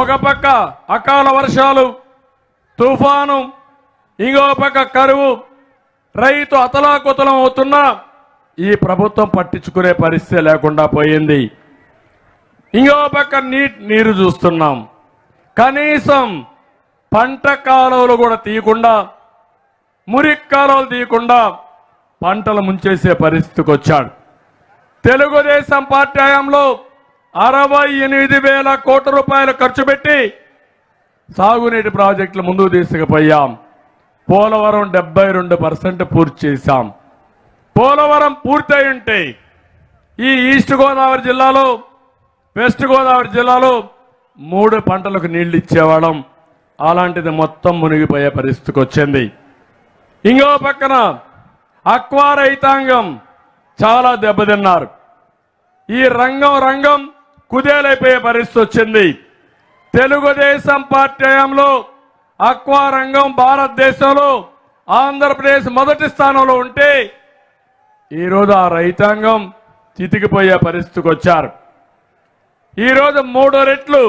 ఒక పక్క అకాల వర్షాలు తుఫాను ఇంకో పక్క కరువు రైతు అతలాకుతలం అవుతున్నా ఈ ప్రభుత్వం పట్టించుకునే పరిస్థితి లేకుండా పోయింది. ఇంకో పక్క నీ నీరు చూస్తున్నాం. కనీసం పంట కాలువలు కూడా తీయకుండా మురికి కాలువలు తీయకుండా పంటలు ముంచేసే పరిస్థితికి వచ్చాడు. తెలుగుదేశం పార్టీ హయాంలో అరవై ఎనిమిది వేల కోట్ల రూపాయలు ఖర్చు పెట్టి సాగునీటి ప్రాజెక్టులు ముందుకు తీసుకుపోయాం. పోలవరం డెబ్బై రెండు పర్సెంట్ పూర్తి చేశాం. పోలవరం పూర్తయి ఉంటే ఈ ఈస్ట్ గోదావరి జిల్లాలో వెస్ట్ గోదావరి జిల్లాలో మూడు పంటలకు నీళ్ళు ఇచ్చేవాళ్ళం. అలాంటిది మొత్తం మునిగిపోయే పరిస్థితికి వచ్చింది. ఇంకో పక్కన అక్వా రైతాంగం చాలా దెబ్బతిన్నారు. ఈ రంగం రంగం కుదేలైపోయే పరిస్థితి వచ్చింది. తెలుగుదేశం పార్టీ హయాంలో అక్వా రంగం భారతదేశంలో ఆంధ్రప్రదేశ్ మొదటి స్థానంలో ఉంటే ఈరోజు ఆ రైతాంగం చితికిపోయే పరిస్థితికి వచ్చారు. ఈరోజు మూడు రెట్లు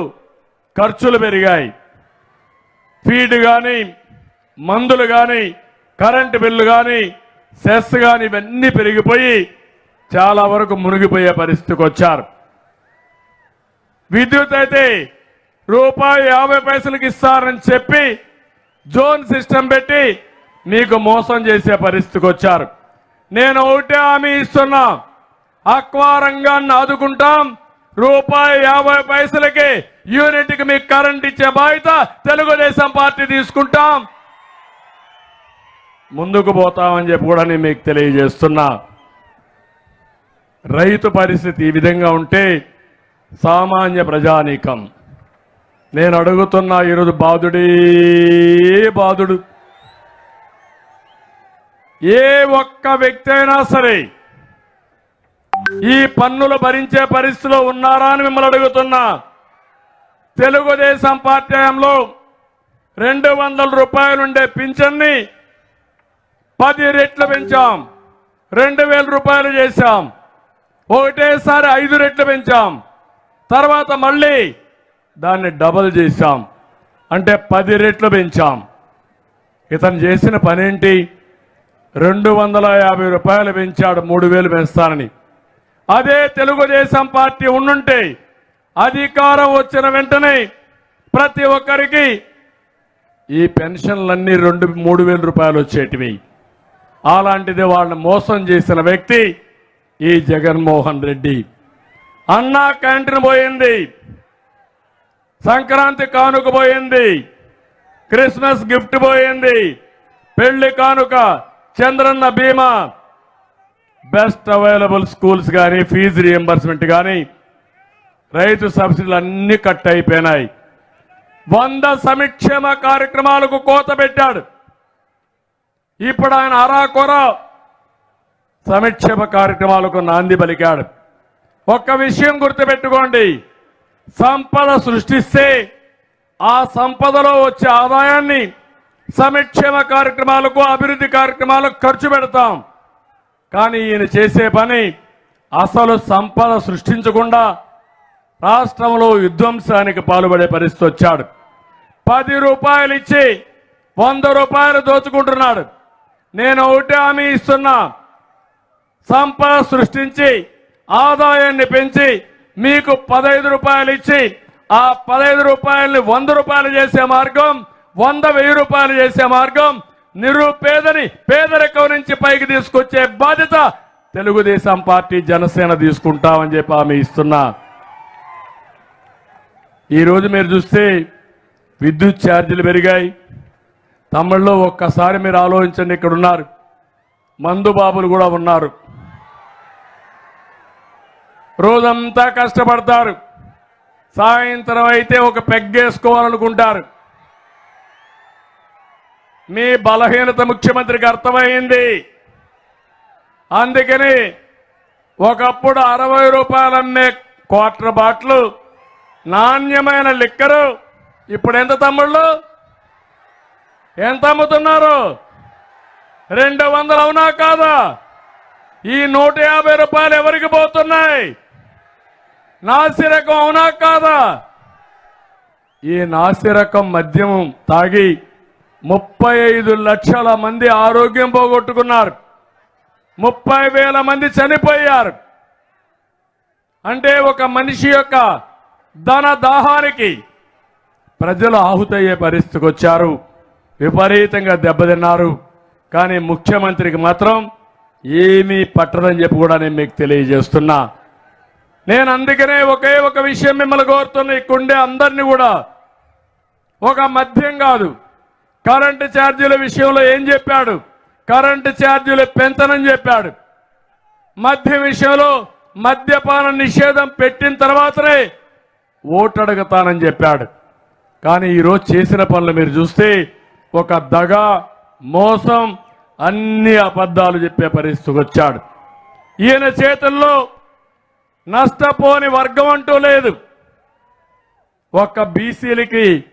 ఖర్చులు పెరిగాయి. ఫీడ్ కానీ మందులు కానీ కరెంటు బిల్లు కానీ సెస్ కానీ ఇవన్నీ పెరిగిపోయి చాలా వరకు మునిగిపోయే పరిస్థితికి వచ్చారు. విద్యుత్ అయితే రూపాయి యాభై పైసలకి ఇస్తారని చెప్పి జోన్ సిస్టమ్ పెట్టి మీకు మోసం చేసే పరిస్థితికి వచ్చారు. నేను ఒకటే హామీ ఇస్తున్నా. అక్వా రంగాన్ని ఆదుకుంటాం. రూపాయి యాభై పైసలకి యూనిట్కి మీకు కరెంట్ ఇచ్చే బాధ్యత తెలుగుదేశం పార్టీ తీసుకుంటాం. ముందుకు పోతామని చెప్పి కూడా నేను మీకు తెలియజేస్తున్నా. రైతు పరిస్థితి ఈ విధంగా ఉంటే సామాన్య ప్రజానీకం. నేను అడుగుతున్నా ఈరోజు బాధుడే బాధుడు ఏ ఒక్క వ్యక్తి అయినా సరే ఈ పన్నులు భరించే పరిస్థితిలో ఉన్నారా అని మిమ్మల్ని అడుగుతున్నా. తెలుగుదేశం పార్టీ హయాంలో రెండు వందల రూపాయలుండే పింఛన్ని పది రెట్లు పెంచాం. రెండు వేల రూపాయలు చేశాం. ఒకటేసారి ఐదు రెట్లు పెంచాం. తర్వాత మళ్ళీ దాన్ని డబల్ చేశాం. అంటే పది రెట్లు పెంచాం. ఇతను చేసిన పనేంటి? రెండు వందల యాభై రూపాయలు పెంచాడు మూడు వేలు పెంచుతానని. అదే తెలుగుదేశం పార్టీ ఉండుంటే అధికారం వచ్చిన వెంటనే ప్రతి ఒక్కరికి ఈ పెన్షన్లన్నీ రెండు మూడు వేల రూపాయలు వచ్చేటివి. అలాంటిది వాళ్ళని మోసం చేసిన వ్యక్తి ఈ జగన్మోహన్ రెడ్డి. అన్నా క్యాంటీన్ పోయింది. సంక్రాంతి కానుక పోయింది. క్రిస్మస్ గిఫ్ట్ పోయింది. పెళ్ళి కానుక Chandranna Bima. Best available schools కానీ ఫీజు రియంబర్స్మెంట్ కానీ రైతు సబ్సిడీలు అన్ని కట్ అయిపోయినాయి. వంద సంక్షేమ కార్యక్రమాలకు కోత పెట్టాడు. ఇప్పుడు ఆయన అరాకొర సంక్షేమ కార్యక్రమాలకు నాంది పలికాడు. ఒక్క విషయం గుర్తుపెట్టుకోండి. సంపద సృష్టిస్తే ఆ సంపదలో వచ్చే ఆదాయాన్ని సంక్షేమ కార్యక్రమాలకు అభివృద్ధి కార్యక్రమాలకు ఖర్చు పెడతాం. కానీ ఈయన చేసే పని అసలు సంపద సృష్టించకుండా రాష్ట్రంలో విధ్వంసానికి పాల్పడే పరిస్థితి వచ్చాడు. పది రూపాయలు ఇచ్చి వంద రూపాయలు దోచుకుంటున్నాడు. నేను ఒకటే హామీ ఇస్తున్నా. సంపద సృష్టించి ఆదాయాన్ని పెంచి మీకు పదహైదు రూపాయలు ఇచ్చి ఆ పదహైదు రూపాయలని వంద రూపాయలు చేసే మార్గం వంద వెయ్యి రూపాయలు చేసే మార్గం నిరుపేదని పేదరికం నుంచి పైకి తీసుకొచ్చే బాధ్యత తెలుగుదేశం పార్టీ జనసేన తీసుకుంటామని చెప్పి ఆమె ఇస్తున్నా. ఈరోజు మీరు చూస్తే విద్యుత్ ఛార్జీలు పెరిగాయి. తమిళ్ళో ఒక్కసారి మీరు ఆలోచించండి ఇక్కడ ఉన్నారు మందు బాబులు కూడా ఉన్నారు. రోజంతా కష్టపడతారు. సాయంత్రం అయితే ఒక పెగ్గేసుకోవాలనుకుంటారు. మీ బలహీనత ముఖ్యమంత్రికి అర్థమైంది. అందుకని ఒకప్పుడు అరవై రూపాయలు అమ్మే క్వార్టర్ బాట్లు నాణ్యమైన లిక్కరు ఇప్పుడు ఎంత తమ్ముళ్ళు? ఎంత అమ్ముతున్నారు? రెండు వందలు అవునా కాదా? ఈ నూట యాభై రూపాయలు ఎవరికి పోతున్నాయి? నాసిరకం అవునా కాదా? ఈ నాసిరకం మద్యం తాగి ముప్పై ఐదు లక్షల మంది ఆరోగ్యం పోగొట్టుకున్నారు. ముప్పై వేల మంది చనిపోయారు. అంటే ఒక మనిషి యొక్క ధన దాహానికి ప్రజలు ఆహుతయ్యే పరిస్థితికి వచ్చారు. విపరీతంగా దెబ్బతిన్నారు. కానీ ముఖ్యమంత్రికి మాత్రం ఏమీ పట్టదని చెప్పి కూడా నేను మీకు తెలియజేస్తున్నా. నేను అందుకనే ఒకే ఒక విషయం మిమ్మల్ని కోరుతున్నా ఇక్కడుండే అందరినీ కూడా. ఒక మద్యం కాదు. కరెంటు ఛార్జీల విషయంలో ఏం చెప్పాడు? కరెంటు ఛార్జీలు పెంచనని చెప్పాడు. మద్యం విషయంలో మద్యపాన నిషేధం పెట్టిన తర్వాతనే ఓటు అడుగుతానని చెప్పాడు. కానీ ఈరోజు చేసిన పనులు మీరు చూస్తే ఒక దగ మోసం అన్ని అబద్ధాలు చెప్పే పరిస్థితికి వచ్చాడు. ఈయన చేతుల్లో నష్టపోని వర్గం అంటూ లేదు. ఒక్క బీసీలకి